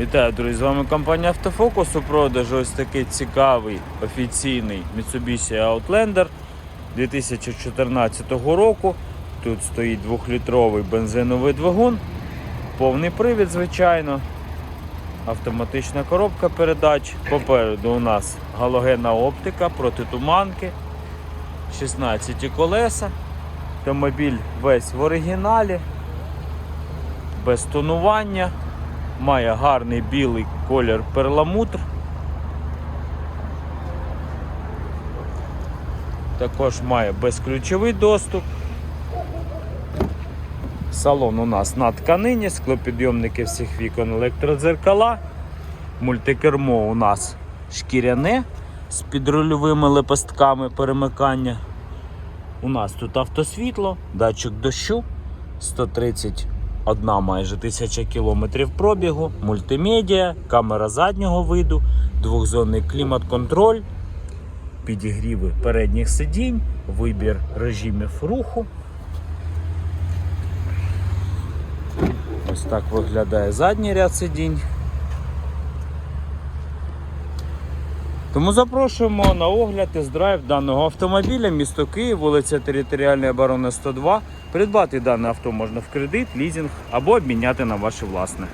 Вітаю, друзі! З вами компанія Автофокус. У продажу ось такий цікавий офіційний Mitsubishi Outlander 2014 року. Тут стоїть 2-літровий бензиновий двигун, повний привід, звичайно, автоматична коробка передач. Попереду у нас галогенна оптика, протитуманки, 16 колеса. Автомобіль весь в оригіналі, без тонування. Має гарний білий колір перламутр. Також має безключовий доступ. Салон у нас на тканині, склопідйомники всіх вікон, електродзеркала. Мультикермо у нас шкіряне з підрульовими лепестками перемикання. У нас тут автосвітло, датчик дощу 130 Одна майже тисяча кілометрів пробігу, мультимедіа, камера заднього виду, двохзонний клімат-контроль, підігріви передніх сидінь, вибір режимів руху. Ось так виглядає задній ряд сидінь. Тому запрошуємо на огляд тест-драйв даного автомобіля, місто Київ, вулиця Територіальної оборони 102. Придбати дане авто можна в кредит, лізинг або обміняти на ваше власне.